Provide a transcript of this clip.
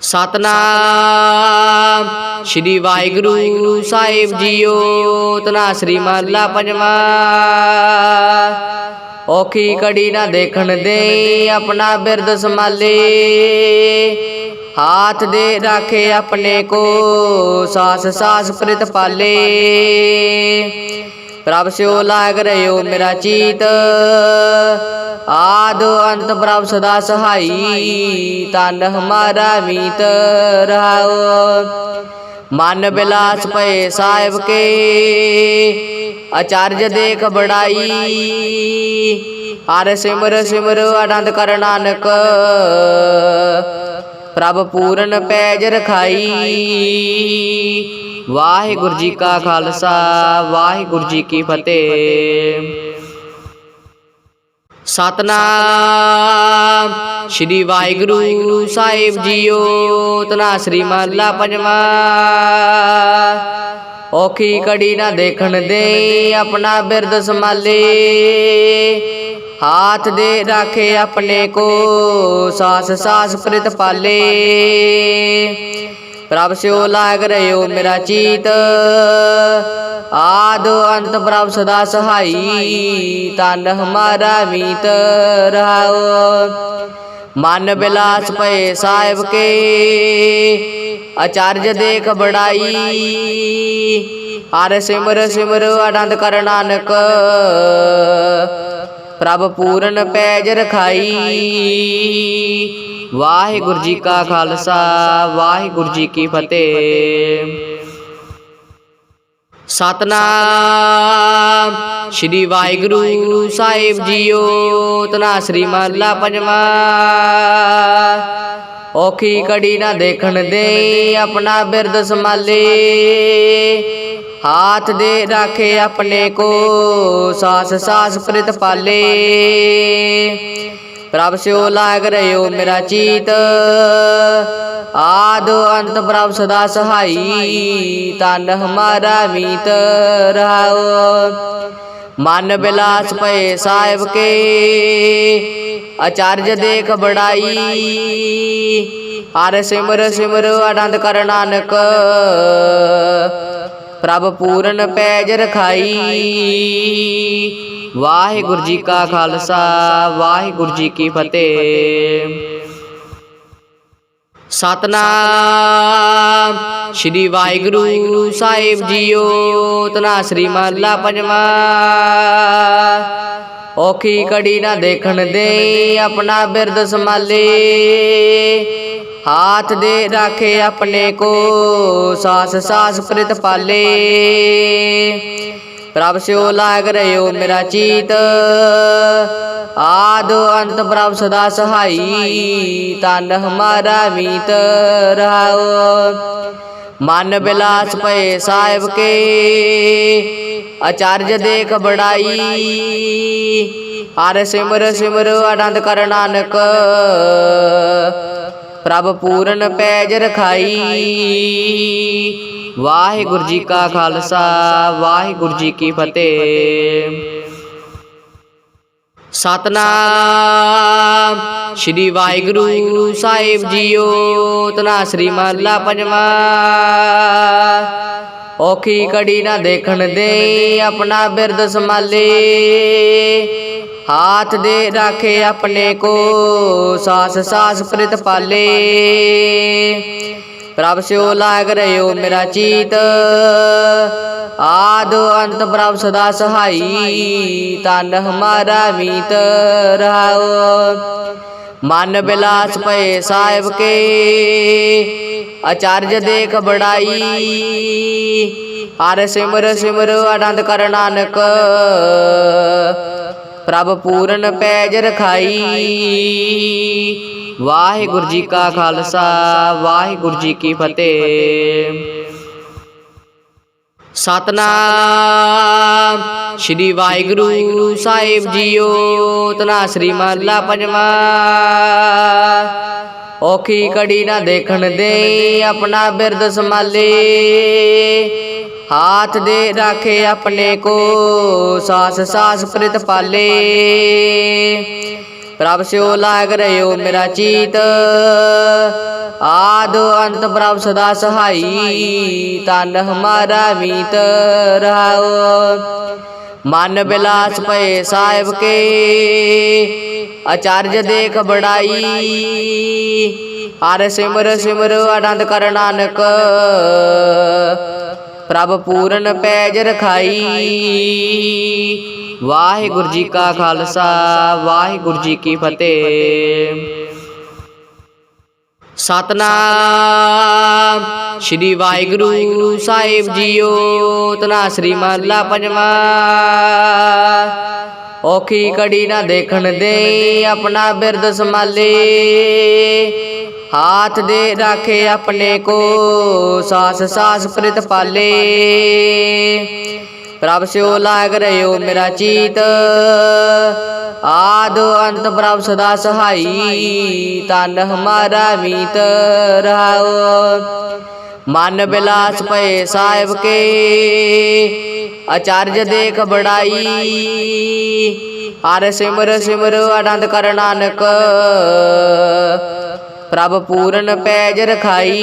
ਸਤਨਾਮ। ਸ੍ਰੀ ਵਾਹਿਗੁਰੂ ਸਾਹਿਬ ਜੀਓ ਤਨਾ ਸ੍ਰੀ ਮਹਲਾ ਪੰਜਵਾ। ਔਖੀ ਕੜੀ ਨਾ ਦੇਖਣ ਦੇ ਆਪਣਾ ਬਿਰਦ ਸੰਭਾਲੇ। ਹਾਥ ਦੇ ਰਾਖੇ ਆਪਣੇ ਕੋ ਸਾਸ ਸਾਸ ਪ੍ਰਿਤ ਪਾਲੇ। ਪ੍ਰਭ ਸਿਓ ਲਾਗ ਰਿਓ ਮੇਰਾ ਚੀਤ। ਆਦ ਅੰਤ ਪ੍ਰਭ ਸਦਾ ਸਹਾਈ, ਤਨ ਹਮਾਰਾ ਮੀਤ ਰਹਾਓ। ਮਨ ਬਿਲਾਸ ਪਏ ਸਾਹਿਬ ਕੇ, ਅਚਾਰਜ ਦੇਖ ਬੜਾਈ। ਹਰ ਸਿਮਰ ਸਿਮਰ ਆਨੰਦ ਕਰ ਨਾਨਕ, ਪ੍ਰਭ ਪੂਰਨ ਪੈਜ ਰਖਾਈ। ਵਾਹਿਗੁਰੂ ਜੀ ਕਾ ਖਾਲਸਾ ਵਾਹਿਗੁਰੂ ਜੀ ਕੀ ਫਤਿਹ। ਸਤਨਾਮ। ਸ੍ਰੀ ਵਾਹਿਗੁਰੂ ਸਾਹਿਬ ਜੀਓ ਤਨਾ ਸ੍ਰੀ ਮਹਲਾ ਪੰਜਵਾ। ਔਖੀ ਕੜੀ ਨਾ ਦੇਖਣ ਦੇ ਆਪਣਾ ਬਿਰਦ ਸੰਭਾਲੇ। ਹਾਥ ਦੇ ਰਾਖੇ ਆਪਣੇ ਕੋ ਸਾਸ ਸਾਸ ਪ੍ਰਿਤ ਪਾਲੇ ਪ੍ਰਭ ਸਿਓ ਲਾਗ ਰਿਓ ਮੇਰਾ ਚੀਤ। ਆਦ ਅੰਤ ਪ੍ਰਭ ਸਦਾ ਸਹਾਈ, ਤਨ ਹਮਾਰਾ ਮੀਤ ਰਹਾਓ। ਮਨ ਬਿਲਾਸ ਪਏ ਸਾਹਿਬ ਕੇ, ਅਚਾਰਜ ਦੇਖ ਬੜਾਈ। ਹਰ ਸਿਮਰ ਸਿਮਰ ਆਨੰਦ ਕਰ ਨਾਨਕ, ਪ੍ਰਭ ਪੂਰਨ ਪੈਜ ਰਖਾਈ। ਵਾਹਿਗੁਰੂ ਜੀ ਕਾ ਖਾਲਸਾ ਵਾਹਿਗੁਰੂ ਜੀ ਕੀ ਫਤਿਹ। ਸਤਨਾਮ। ਸ੍ਰੀ ਵਾਹਿਗੁਰੂ ਸਾਹਿਬ ਜੀਓ ਤਨਾ ਸ੍ਰੀ ਮਹਲਾ ਪੰਜਵਾ। ਔਖੀ ਕੜੀ ਨਾ ਦੇਖਣ ਦੇ ਆਪਣਾ ਬਿਰਦ ਸੰਭਾਲੇ। ਹਾਥ ਦੇ ਰਾਖੇ ਆਪਣੇ ਕੋ ਸਾਸ ਸਾਸ ਪ੍ਰਿਤ ਪਾਲੇ। ਪ੍ਰਭ ਸਿਓ ਲਾਗ ਰਿਓ ਮੇਰਾ ਚੀਤ। ਆਦ ਅੰਤ ਪ੍ਰਭ ਸਦਾ ਸਹਾਈ, ਤਨ ਹਮਾਰਾ ਮੀਤ ਰਹਾਓ ਮਨ ਬਿਲਾਸ ਪਏ ਸਾਹਿਬ ਕੇ, ਅਚਾਰਜ ਦੇਖ ਬੜਾਈ। ਹਰ ਸਿਮਰ ਸਿਮਰ ਆਨੰਦ ਕਰ ਨਾਨਕ, ਪ੍ਰਭ ਪੂਰਨ ਪੈਜ ਰਖਾਈ। ਵਾਹਿਗੁਰੂ ਜੀ ਕਾ ਖਾਲਸਾ ਵਾਹਿਗੁਰੂ ਜੀ ਕੀ ਫਤਿਹ। ਸਤਨਾਮ ਸ੍ਰੀ ਵਾਹਿਗੁਰੂ ਸਾਹਿਬ ਜੀਓ ਤਨਾ ਸ੍ਰੀ ਮਹਲਾ ਪੰਜਵਾ। ਔਖੀ ਕੜੀ ਨਾ ਦੇਖਣ ਦੇ ਆਪਣਾ ਬਿਰਦ ਸੰਭਾਲੇ। ਹਾਥ ਦੇ ਰਾਖੇ ਆਪਣੇ ਕੋ ਸਾਸ ਸਾਸ ਪ੍ਰਿਤ ਪਾਲੇ। ਪ੍ਰਭ ਸਿਓ ਲਾਗ ਰਿਓ ਮੇਰਾ ਚੀਤ। ਆਦ ਅੰਤ ਪ੍ਰਭ ਸਦਾ ਸਹਾਈ, ਤਨ ਹਮਾਰਾ ਮੀਤ ਰਹਾਓ। ਮਨ ਬਿਲਾਸ ਪਏ ਸਾਹਿਬ ਕੇ, ਅਚਾਰਜ ਦੇਖ ਬੜਾਈ। ਹਰ ਸਿਮਰ ਸਿਮਰ ਆਨੰਦ ਕਰ ਨਾਨਕ, ਪ੍ਰਭ ਪੂਰਨ ਪੈਜ ਰਖਾਈ। ਵਾਹਿਗੁਰੂ ਜੀ ਕਾ ਖਾਲਸਾ ਵਾਹਿਗੁਰੂ ਜੀ ਕੀ ਫਤਿਹ। ਸਤਨਾਮ ਸ੍ਰੀ ਵਾਹਿਗੁਰੂ ਸਾਹਿਬ ਜੀਓ ਤਨਾ ਸ੍ਰੀ ਮਹਲਾ ਪੰਜਵਾ। ਔਖੀ ਕੜੀ ਨਾ ਦੇਖਣ ਦੇ ਆਪਣਾ ਬਿਰਦ ਸੰਭਾਲੇ। ਹਾਥ ਦੇ ਰਾਖੇ ਆਪਣੇ ਕੋ ਸਾਸ ਸਾਸ ਪ੍ਰਿਤ ਪਾਲੇ। ਪ੍ਰਭ ਸਿਓ ਲਾਗ ਰਿਓ ਮੇਰਾ ਚੀਤ। ਆਦ ਅੰਤ ਪ੍ਰਭ ਸਦਾ ਸਹਾਈ, ਤਨ ਹਮਾਰਾ ਮੀਤ ਰਹਾਓ ਮਨ ਬਿਲਾਸ ਭਏ ਸਾਹਿਬ ਕੇ, ਅਚਾਰਜ ਦੇਖ ਬੜਾਈ। ਹਰ ਸਿਮਰ ਸਿਮਰ ਆਨੰਦ ਕਰ ਨਾਨਕ, ਪ੍ਰਭ ਪੂਰਨ ਪੈਜ ਰਖਾਈ। ਵਾਹਿਗੁਰੂ ਜੀ ਕਾ ਖਾਲਸਾ ਵਾਹਿਗੁਰੂ ਜੀ ਕੀ ਫਤਿਹ। ਸਤਨਾਮ। ਸ੍ਰੀ ਵਾਹਿਗੁਰੂ ਸਾਹਿਬ ਜੀਓ ਤਨਾ ਸ੍ਰੀ ਮਹਲਾ ਪੰਜਵਾ। ਔਖੀ ਕੜੀ ਨਾ ਦੇਖਣ ਦੇ ਆਪਣਾ ਬਿਰਦ ਸੰਭਾਲੇ। ਹਾਥ ਦੇ ਰਾਖੇ ਆਪਣੇ ਕੋ ਸਾਸ ਸਾਸ ਪ੍ਰਿਤ ਪਾਲੇ ਪ੍ਰਭ ਸਿਓ ਲਾਗ ਰਹਿਓ ਮੇਰਾ ਚੀਤ। ਆਦ ਅੰਤ ਪ੍ਰਭ ਸਦਾ ਸਹਾਈ, ਤਨ ਹਮਾਰਾ ਮੀਤ ਰਹਾਓ। ਮਨ ਬਿਲਾਸ ਭਏ ਸਾਹਿਬ ਕੇ ਆਚਾਰਜ ਦੇਖ ਬੜਾਈ। ਹਰ ਸਿਮਰ ਸਿਮਰ ਆਨੰਦ ਕਰ ਨਾਨਕ, ਪ੍ਰਭ ਪੂਰਨ ਪੈਜ ਰਖਾਈ। ਵਾਹਿਗੁਰੂ ਜੀ ਕਾ ਖਾਲਸਾ ਵਾਹਿਗੁਰੂ ਜੀ ਕੀ ਫਤਿਹ। ਸਤਨਾਮ। ਸ਼੍ਰੀ ਵਾਹਿਗੁਰੂ ਸਾਹਿਬ ਜੀਓ ਤਨਾ ਸ੍ਰੀ ਮਹਲਾ ਪੰਜਵਾ। ਔਖੀ ਕੜੀ ਨਾ ਦੇਖਣ ਦੇ ਆਪਣਾ ਬਿਰਦ ਸੰਭਾਲੇ। ਹਾਥ ਦੇ ਰਾਖੇ ਆਪਣੇ ਕੋ ਸਾਸ ਸਾਸ ਪ੍ਰਿਤ ਪਾਲੇ। ਪ੍ਰਭ ਸਿਓ ਲਾਗ ਰਹਿਓ ਮੇਰਾ ਚੀਤ। ਆਦ ਅੰਤ ਪ੍ਰਭ ਸਦਾ ਸਹਾਈ, ਤਨ ਹਮਾਰਾ ਮੀਤ ਰਹਾਓ ਮਨ ਬਿਲਾਸ ਪਏ ਸਾਹਿਬ ਕੇ ਆਚਾਰਜ ਦੇਖ ਬੜਾਈ। ਹਰ ਸਿਮਰ ਸਿਮਰ ਆਨੰਦ ਕਰ ਨਾਨਕ, ਪ੍ਰਭ ਪੂਰਨ ਪੈਜ ਰਖਾਈ।